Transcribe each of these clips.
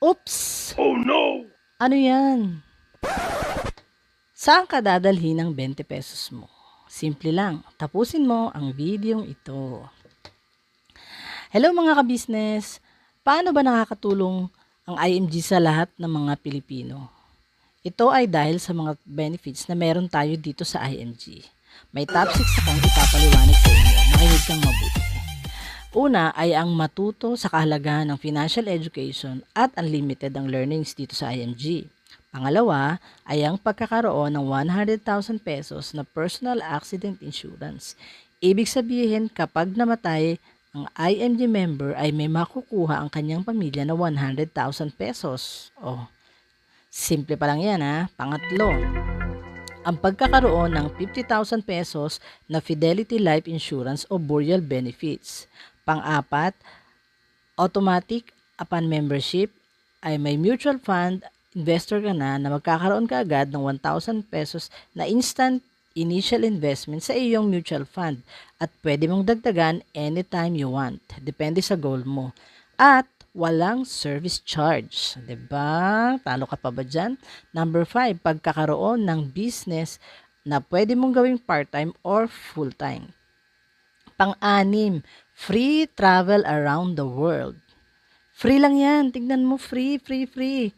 Oops! Oh no! Ano yan? Saan ka dadalhin ng 20 pesos mo? Simple lang, tapusin mo ang videong ito. Hello mga kabisnes! Paano ba nakakatulong ang IMG sa lahat ng mga Pilipino? Ito ay dahil sa mga benefits na meron tayo dito sa IMG. May top 6 akong ipapaliwanag sa inyo. Makinig kang mabuti. Una ay ang matuto sa kahalagahan ng financial education at unlimited ang learnings dito sa IMG. Pangalawa ay ang pagkakaroon ng 100,000 pesos na personal accident insurance. Ibig sabihin kapag namatay ang IMG member ay may makukuha ang kanyang pamilya na 100,000 pesos. Oh, simple pa lang yan ha. Pangatlo, ang pagkakaroon ng 50,000 pesos na Fidelity Life Insurance o burial benefits. Pang-apat, automatic upon membership ay may mutual fund investor ka na na magkakaroon ka agad ng 1,000 pesos na instant initial investment sa iyong mutual fund at pwede mong dagdagan anytime you want. Depende sa goal mo. At walang service charge. ba? Talo ka pa ba dyan? Number 5, pagkakaroon ng business na pwede mong gawing part-time or full-time. Pang-anim, free travel around the world. Free lang yan. Tignan mo, free, free, free.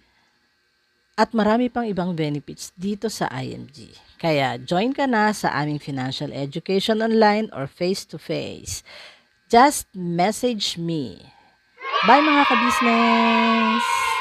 At marami pang ibang benefits dito sa IMG. Kaya join ka na sa aming financial education online or face-to-face. Just message me. Bye mga kabisnes!